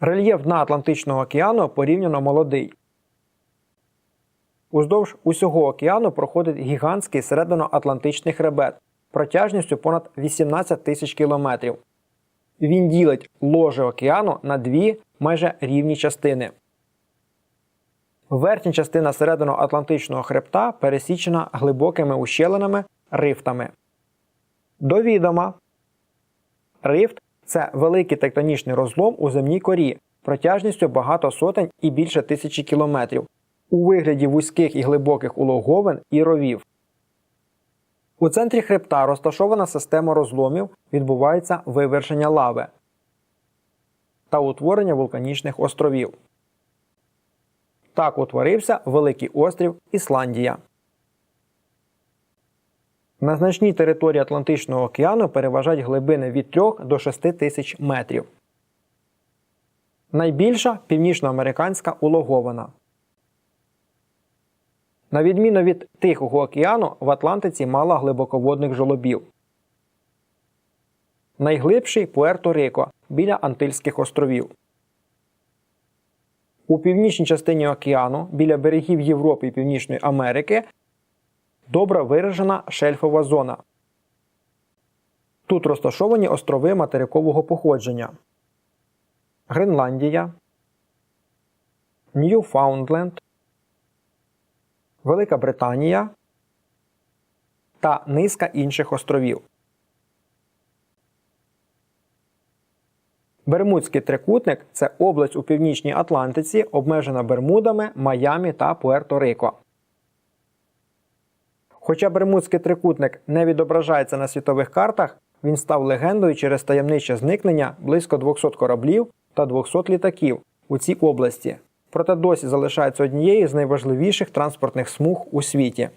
Рельєф дна Атлантичного океану порівняно молодий. Уздовж усього океану проходить гігантський серединоатлантичний хребет протяжністю понад 18 тисяч кілометрів. Він ділить ложе океану на дві майже рівні частини. Верхня частина серединоатлантичного хребта пересічена глибокими ущелинами рифтами. До відома. Рифт це великий тектонічний розлом у земній корі протяжністю багато сотень і більше тисячі кілометрів у вигляді вузьких і глибоких улоговин і ровів. У центрі хребта розташована система розломів, відбувається вивершення лави та утворення вулканічних островів. Так утворився Великий острів Ісландія. На значній території Атлантичного океану переважають глибини від 3 до 6 тисяч метрів. Найбільша північноамериканська улоговина. На відміну від Тихого океану, в Атлантиці мало глибоководних жолобів. Найглибший Пуерто-Рико біля Антильських островів. У північній частині океану біля берегів Європи і Північної Америки добре виражена шельфова зона. Тут розташовані острови материкового походження Гренландія, Ньюфаундленд, Велика Британія та низка інших островів. Бермудський трикутник це область у північній Атлантиці, обмежена Бермудами, Майамі та Пуерто-Рико. Хоча Бермудський трикутник не відображається на світових картах, він став легендою через таємниче зникнення близько 200 кораблів та 200 літаків у цій області, проте досі залишається однією з найважливіших транспортних смуг у світі.